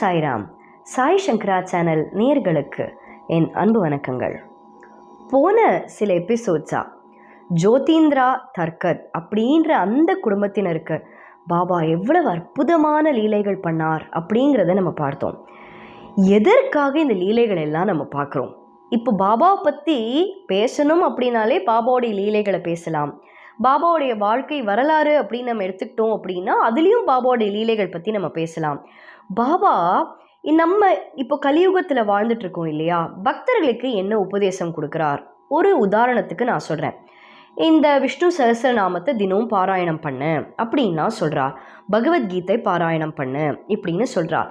சாய்ராம். சாய் சங்கரா channel நேர்களுக்கு என் அன்பு வணக்கங்கள். போன சில எபிசோட்ஸா ஜோதீந்திரா தர்கத் அப்படின்ற அந்த குடும்பத்தினருக்கு பாபா எவ்வளவு அற்புதமான லீலைகள் பண்ணார் அப்படிங்கிறத நம்ம பார்த்தோம். எதற்காக இந்த லீலைகள் எல்லாம் நம்ம பார்க்குறோம்? இப்போ பாபாவை பற்றி பேசணும் அப்படின்னாலே பாபாவுடைய லீலைகளை பேசலாம். பாபாவுடைய வாழ்க்கை வரலாறு அப்படின்னு நம்ம எடுத்துக்கிட்டோம் அப்படின்னா அதுலேயும் பாபாவுடைய லீலைகள் பற்றி நம்ம பேசலாம். பாபா நம்ம இப்போ கலியுகத்தில் வாழ்ந்துட்டுருக்கோம் இல்லையா? பக்தர்களுக்கு என்ன உபதேசம் கொடுக்குறார்? ஒரு உதாரணத்துக்கு நான் சொல்கிறேன் இந்த விஷ்ணு சஹஸ்ரநாமத்தை தினமும் பாராயணம் பண்ணு அப்படின்னா சொல்கிறார் பகவத்கீதை பாராயணம் பண்ணு இப்படின்னு சொல்கிறார்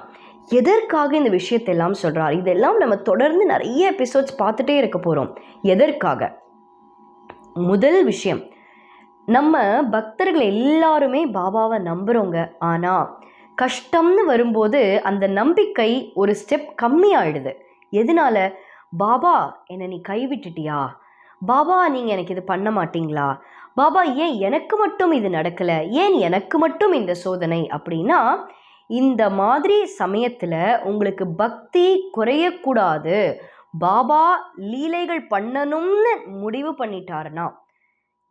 எதற்காக இந்த விஷயத்தெல்லாம் சொல்கிறார் இதெல்லாம் நம்ம தொடர்ந்து நிறைய எபிசோட்ஸ் பார்த்துட்டே இருக்க போகிறோம் எதற்காக? முதல் விஷயம் நம்ம பக்தர்கள் எல்லாருமே பாபாவை நம்புகிறோங்க ஆனால் கஷ்டம்னு வரும்போது அந்த நம்பிக்கை ஒரு ஸ்டெப் கம்மியாயிடுது. எதனால? பாபா என்னை நீ கைவிட்டுட்டியா? பாபா நீங்கள் எனக்கு இது பண்ண மாட்டீங்களா? பாபா ஏன் எனக்கு மட்டும் இது நடக்கலை? ஏன் எனக்கு மட்டும் இந்த சோதனை? அப்படின்னா இந்த மாதிரி சமயத்தில் உங்களுக்கு பக்தி குறையக்கூடாது. பாபா லீலைகள் பண்ணணும்னு முடிவு பண்ணிட்டாருன்னா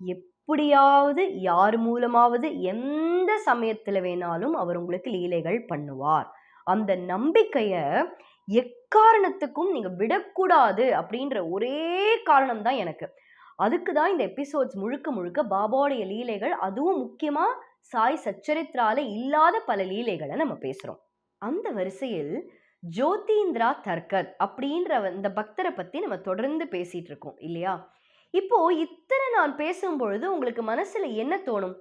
எப் எப்படியாவது யார் மூலமாவது எந்த சமயத்தில் வேணாலும் அவர் உங்களுக்கு லீலைகள் பண்ணுவார். அந்த நம்பிக்கையை எக்காரணத்துக்கும் நீங்கள் விடக்கூடாது அப்படின்ற ஒரே காரணம் தான் எனக்கு. அதுக்கு தான் இந்த எபிசோட்ஸ் முழுக்க முழுக்க பாபாவுடைய லீலைகள் அதுவும் முக்கியமாக சாய் சச்சரித்ரால இல்லாத பல லீலைகளை நம்ம பேசுகிறோம் அந்த வரிசையில் ஜோதீந்திரா தர்கத் அப்படின்ற இந்த பக்தரை பற்றி நம்ம தொடர்ந்து பேசிகிட்டு இருக்கோம் இல்லையா? இப்போ இத்தனை நான் பேசும்பொழுது உங்களுக்கு மனசுல என்ன தோணும்?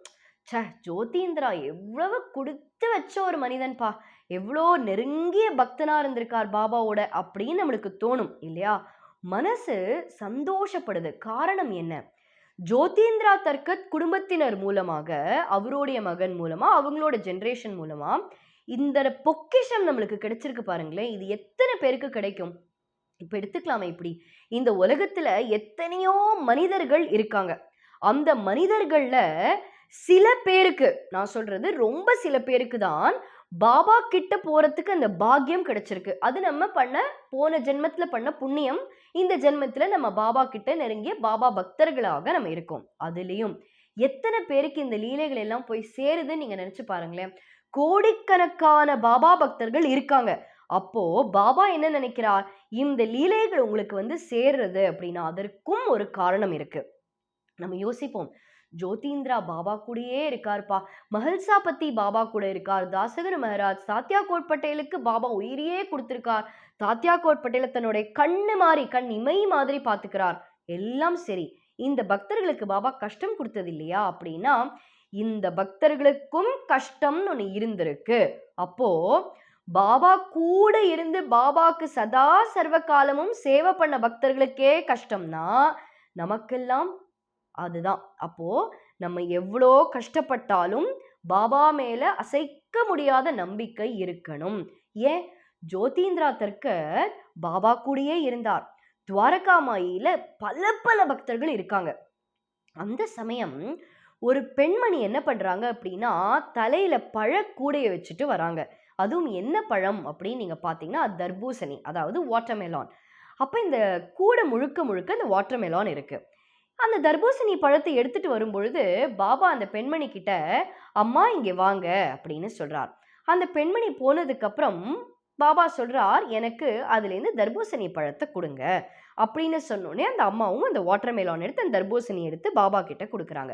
ச ஜோதீந்திரா எவ்வளவு கொடுத்து வச்ச ஒரு மனிதன்பா? எவ்வளோ நெருங்கிய பக்தனா இருந்திருக்கார் பாபாவோட அப்படின்னு நம்மளுக்கு தோணும் இல்லையா? மனசு சந்தோஷப்படுது. காரணம் என்ன? ஜோதீந்திரா தர்கத் குடும்பத்தினர் மூலமாக அவருடைய மகன் மூலமா அவங்களோட ஜென்ரேஷன் மூலமா இந்த பொக்கிஷம் நம்மளுக்கு கிடைச்சிருக்கு பாருங்களேன். இது எத்தனை பேருக்கு கிடைக்கும்? இப்போ எடுத்துக்கலாமே இப்படி. இந்த உலகத்தில் எத்தனையோ மனிதர்கள் இருக்காங்க. அந்த மனிதர்களில் சில பேருக்கு நான் சொல்றது ரொம்ப சில பேருக்கு தான் பாபா கிட்ட போறதுக்கு அந்த பாக்கியம் கிடைச்சிருக்கு. அது நம்ம பண்ண போன ஜென்மத்துல பண்ண புண்ணியம் இந்த ஜென்மத்துல நம்ம பாபா கிட்ட நெருங்கிய பாபா பக்தர்களாக நம்ம இருக்கோம். அதுலேயும் எத்தனை பேருக்கு இந்த லீலைகள் எல்லாம் போய் சேருதுன்னு நீங்க நினைச்சு பாருங்களேன். கோடிக்கணக்கான பாபா பக்தர்கள் இருக்காங்க. அப்போ பாபா என்ன நினைக்கிறார்? இந்த லீலைகள் உங்களுக்கு வந்து சேர்றது அப்படின்னா அதற்கும் ஒரு காரணம் இருக்கு. நம்ம யோசிப்போம். ஜோதீந்திரா பாபா கூடயே இருக்கார்ப்பா. மஹல்சா பத்தி பாபா கூட இருக்கார். தாசகர் மகராஜ் சாத்தியா கோட் பட்டேலுக்கு பாபா உயிரியே கொடுத்திருக்கார். தாத்தியா கோட் பட்டேல தன்னுடைய கண்ணு மாதிரி கண் இமை மாதிரி பார்த்துக்கிறார். எல்லாம் சரி. இந்த பக்தர்களுக்கு பாபா கஷ்டம் கொடுத்தது இல்லையா அப்படின்னா இந்த பக்தர்களுக்கும் கஷ்டம்னு ஒன்று இருந்திருக்கு. அப்போ பாபா கூட இருந்து பாபாக்கு சதா சர்வ காலமும் சேவை பண்ண பக்தர்களுக்கே கஷ்டம்னா நமக்கெல்லாம் அதுதான். அப்போ நம்ம எவ்வளோ கஷ்டப்பட்டாலும் பாபா மேல அசைக்க முடியாத நம்பிக்கை இருக்கணும். ஏன்? ஜோதீந்திரா தர்க்கர் பாபா கூடயே இருந்தார். துவாரகாமாயில பல பல பக்தர்கள் இருக்காங்க. அந்த சமயம் ஒரு பெண்மணி என்ன பண்றாங்க அப்படின்னா தலையில பழக்கூடைய வச்சுட்டு வராங்க. அதுவும் என்ன பழம் அப்படின்னு நீங்கள் பார்த்தீங்கன்னா தர்பூசணி அதாவது வாட்டர்மெலான் அப்போ இந்த கூடை முழுக்க முழுக்க இந்த வாட்டர்மெலான் இருக்குது அந்த தர்பூசணி பழத்தை எடுத்துட்டு வரும்பொழுது பாபா அந்த பெண்மணி கிட்ட அம்மா இங்கே வாங்க அப்படின்னு சொல்கிறார் அந்த பெண்மணி போனதுக்கப்புறம் பாபா சொல்கிறார் எனக்கு அதுலேருந்து தர்பூசணி பழத்தை கொடுங்க அப்படின்னு சொன்னோடனே அந்த அம்மாவும் அந்த வாட்டர்மெலான் எடுத்து அந்த தர்பூசணி எடுத்து பாபா கிட்ட கொடுக்குறாங்க.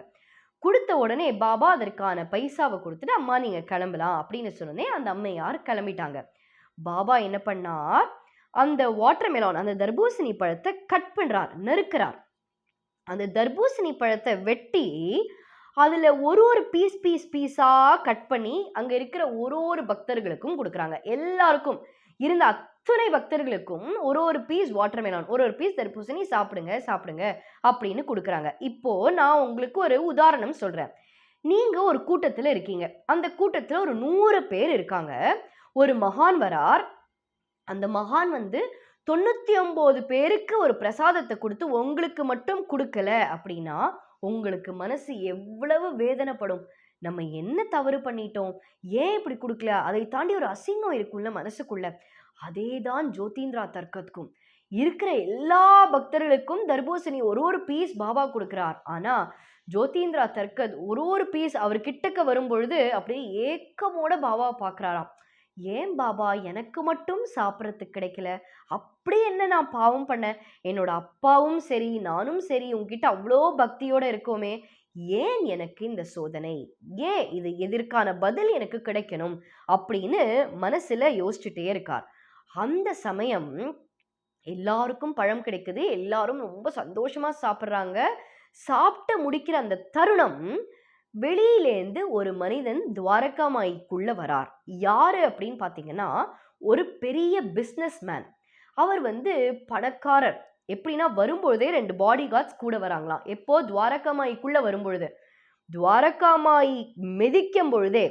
கொடுத்த உடனே பாபா அதற்கான பைசாவை கொடுத்துட்டு அம்மா நீங்கள் கிளம்பலாம் அப்படின்னு சொன்னோடனே அந்த அம்மையார் கிளம்பிட்டாங்க. பாபா என்ன பண்ணார்? அந்த வாட்டர் மெலான் அந்த தர்பூசணி பழத்தை கட் பண்ணுறார் நறுக்கிறார். அந்த தர்பூசணி பழத்தை வெட்டி அதில் ஒரு ஒரு பீஸ் பீஸ் பீஸாக கட் பண்ணி அங்கே இருக்கிற ஒரு ஒரு பக்தர்களுக்கும் கொடுக்குறாங்க. எல்லாருக்கும். இருந்த அத்துணை பக்தர்களுக்கும் ஒரு ஒரு பீஸ் வாட்டர் மெலான் ஒரு ஒரு பீஸ் தர்பூசணி சாப்பிடுங்க சாப்பிடுங்க அப்படின்னு கொடுக்குறாங்க. இப்போ நான் உங்களுக்கு ஒரு உதாரணம் சொல்கிறேன் நீங்கள் ஒரு கூட்டத்தில் இருக்கீங்க. அந்த கூட்டத்தில் ஒரு நூறு பேர் இருக்காங்க. ஒரு மகான் வரார். அந்த மகான் வந்து தொண்ணூற்றி ஒம்பது பேருக்கு ஒரு பிரசாதத்தை கொடுத்து உங்களுக்கு மட்டும் கொடுக்கல அப்படின்னா உங்களுக்கு மனசு எவ்வளவு வேதனைப்படும்? நம்ம என்ன தவறு பண்ணிட்டோம்? ஏன் இப்படி கொடுக்கல? அதை தாண்டி ஒரு அசிங்கம் இருக்கும்ல மனசுக்குள்ள. அதே தான் ஜோதீந்திரா தர்க்கத்துக்கும். இருக்கிற எல்லா பக்தர்களுக்கும் தர்பூசணி ஒரு ஒரு பீஸ் பாபா கொடுக்குறார். ஆனால் ஜோதீந்திரா தர்கத் ஒரு ஒரு பீஸ் அவர் கிட்டக்க வரும் பொழுது அப்படியே ஏக்கமோட பாபா பார்க்குறாராம் ஏன் பாபா? எனக்கு மட்டும் சாப்பிட்றதுக்கு கிடைக்கல. அப்படி என்ன நான் பாவம் பண்ணேன் என்னோட அப்பாவும் சரி நானும் சரி உங்ககிட்ட அவ்வளோ பக்தியோடு இருக்கோமே. ஏன் எனக்கு இந்த சோதனை? ஏன் இது எதிர்க்கான பதில் எனக்கு கிடைக்கணும்? அப்படின்னு மனசில் யோசிச்சுட்டே இருக்கார். அந்த சமயம் எல்லாருக்கும் பழம் கிடைக்குது. எல்லாரும் ரொம்ப சந்தோஷமாக சாப்பிட்றாங்க. சாப்பிட்டு முடிக்கிற அந்த தருணம் வெளியிலேருந்து ஒரு மனிதன் துவாரகாமாய்க்குள்ள வரார். யார் அப்படின்னு பார்த்தீங்கன்னா ஒரு பெரிய பிஸ்னஸ் மேன் அவர் வந்து பணக்காரர். எப்படின்னா வரும்பொழுதே ரெண்டு பாடி கார்ட்ஸ் கூட வராங்களாம். எப்போ? துவாரகாமாய்க்குள்ள வரும்பொழுது. துவாரகாமாய் மிதிக்கும் பொழுதே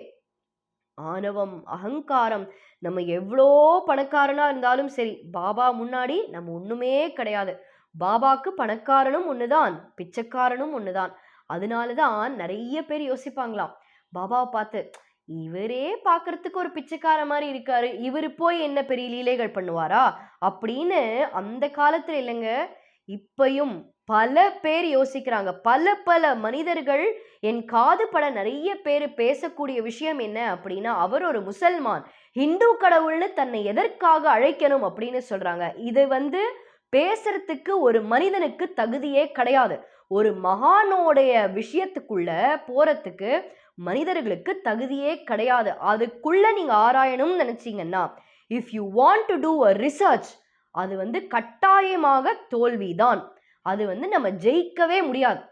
ஆணவம் அகங்காரம் நம்ம எவ்வளோ பணக்காரனாக இருந்தாலும் சரி பாபா முன்னாடி நம்ம ஒன்றுமே கிடையாது. பாபாக்கு பணக்காரனும் ஒன்று தான் பிச்சைக்காரனும் ஒன்று தான் அதனால தான் நிறைய பேர் யோசிப்பாங்களாம். பாபாவை பார்த்து இவரே பார்க்கறதுக்கு ஒரு பிச்சைக்கார மாதிரி இருக்காரு. இவர் போய் என்ன பெரிய லீலைகள் பண்ணுவாரா? அப்படின்னு அந்த காலத்துல இல்லைங்க இப்பையும் பல பேர் யோசிக்கிறாங்க. பல பல மனிதர்கள் என் காது பட நிறைய பேர் பேசக்கூடிய விஷயம் என்ன அப்படின்னா அவர் ஒரு முசல்மான். ஹிந்து கடவுள்னு தன்னை எதற்காக அழைக்கணும் அப்படின்னு சொல்றாங்க. இது வந்து பேசுறதுக்கு ஒரு மனிதனுக்கு தகுதியே கிடையாது. ஒரு மகானோடைய விஷயத்துக்குள்ள போறதுக்கு மனிதர்களுக்கு தகுதியே கிடையாது. அதுக்குள்ள நீங்க ஆராயணும்னு நினைச்சீங்கன்னா if you want to do a research அது வந்து கட்டாயமாக தோல்விதான். அது வந்து நம்ம ஜெயிக்கவே முடியாது.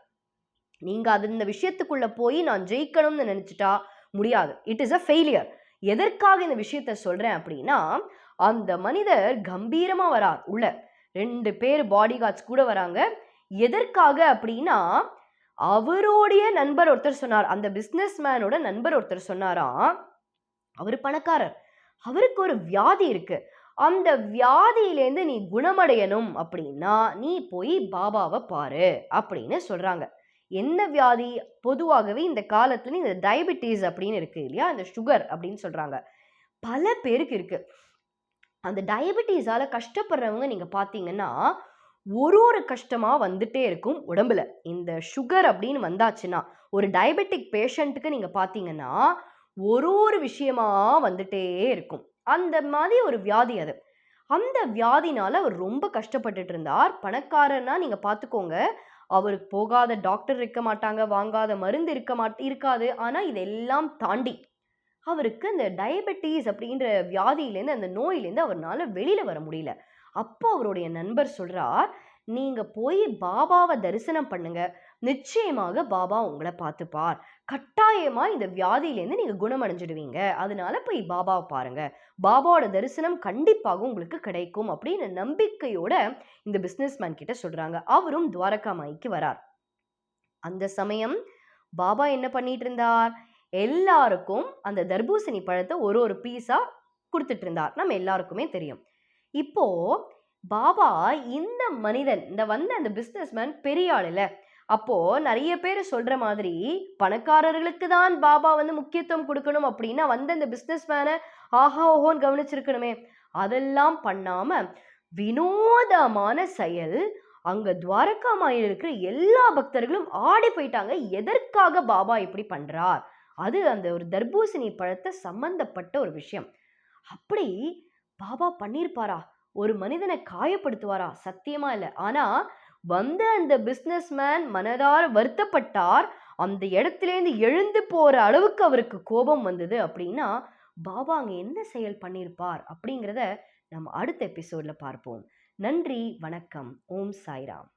நீங்க அது இந்த விஷயத்துக்குள்ள போய் நான் ஜெயிக்கணும்னு நினைச்சிட்டா முடியாது. இட் இஸ் அ ஃபெயிலியர் எதற்காக இந்த விஷயத்த சொல்றேன் அப்படின்னா அந்த மனிதர் கம்பீரமா வரார் உள்ள. ரெண்டு பேர் பாடி கார்ட்ஸ் கூட வராங்க. எதற்காக அப்படின்னா அவருடைய நண்பர் ஒருத்தர் சொன்னார். அந்த பிஸ்னஸ் மேனோட நண்பர் ஒருத்தர் சொன்னாராம் அவர் பணக்காரர். அவருக்கு ஒரு வியாதி இருக்கு. அந்த வியாதியிலேருந்து நீ குணமடையணும் அப்படின்னா நீ போய் பாபாவை பாரு அப்படின்னு சொல்கிறாங்க என்ன வியாதி? பொதுவாகவே இந்த காலத்துல இந்த டயபிட்டிஸ் அப்படின்னு இருக்கு இல்லையா? இந்த சுகர் அப்படின்னு சொல்றாங்க. பல பேருக்கு இருக்கு. அந்த டயபிட்டிஸால கஷ்டப்படுறவங்க நீங்க பாத்தீங்கன்னா ஒரு ஒரு கஷ்டமாக வந்துட்டே இருக்கும் உடம்புல. இந்த சுகர் அப்படின்னு வந்தாச்சுன்னா ஒரு டயபெட்டிக் பேஷண்ட்டுக்கு நீங்கள் பார்த்தீங்கன்னா ஒரு ஒரு விஷயமா வந்துட்டே இருக்கும். அந்த மாதிரி ஒரு வியாதி அது. அந்த வியாதினால அவர் ரொம்ப கஷ்டப்பட்டுட்டு இருந்தார். பணக்காரன்னா நீங்கள் பார்த்துக்கோங்க அவருக்கு போகாத டாக்டர் இருக்க மாட்டாங்க வாங்காத மருந்து இருக்க மாட் இருக்காது. ஆனால் இதெல்லாம் தாண்டி அவருக்கு இந்த டயபெட்டிஸ் அப்படின்ற வியாதியிலேருந்து அந்த நோயிலேருந்து அவர்னால வெளியில் வர முடியல. அப்போ அவருடைய நண்பர் சொல்கிறார் நீங்கள் போய் பாபாவை தரிசனம் பண்ணுங்க. நிச்சயமாக பாபா உங்களை பார்த்துப்பார். கட்டாயமாக இந்த வியாதியிலேருந்து நீங்கள் குணமடைஞ்சிடுவீங்க. அதனால போய் பாபாவை பாருங்க. பாபாவோட தரிசனம் கண்டிப்பாக உங்களுக்கு கிடைக்கும். அப்படின்னு நம்பிக்கையோட இந்த பிஸ்னஸ்மேன் கிட்ட சொல்கிறாங்க அவரும் துவாரகாமாய்க்கு வரார். அந்த சமயம் பாபா என்ன பண்ணிட்டு இருந்தார்? எல்லாருக்கும் அந்த தர்பூசணி பழத்தை ஒரு ஒரு பீஸாக கொடுத்துட்டு இருந்தார். நம்ம எல்லாருக்குமே தெரியும். இப்போ பாபா இந்த மனிதன் இந்த வந்த அந்த பிஸ்னஸ்மேன் பெரிய ஆள் இல்லை. அப்போ நிறைய பேர் சொல்ற மாதிரி பணக்காரர்களுக்கு தான் பாபா வந்து முக்கியத்துவம் கொடுக்கணும் அப்படின்னா வந்த இந்த பிஸ்னஸ்மேனை ஆஹா ஓஹோன்னு கவனிச்சிருக்கணுமே. அதெல்லாம் பண்ணாம வினோதமான செயல் அங்க துவாரகாமாயில் இருக்கிற எல்லா பக்தர்களும் ஆடி போயிட்டாங்க. எதற்காக பாபா இப்படி பண்றார்? அது அந்த ஒரு தர்பூசணி பழத்தை சம்பந்தப்பட்ட ஒரு விஷயம். அப்படி பாபா பண்ணியிருப்பாரா ஒரு மனிதனை காயப்படுத்துவாரா? சத்தியமா இல்லை. ஆனா வந்த அந்த பிஸ்னஸ்மேன் மனதார வருத்தப்பட்டார். அந்த இடத்துலேருந்து எழுந்து போற அளவுக்கு அவருக்கு கோபம் வந்தது அப்படின்னா பாபா அங்கே என்ன செயல் பண்ணியிருப்பார் அப்படிங்கிறத நம்ம அடுத்த எபிசோட்ல பார்ப்போம். நன்றி வணக்கம். ஓம் சாய்ராம்.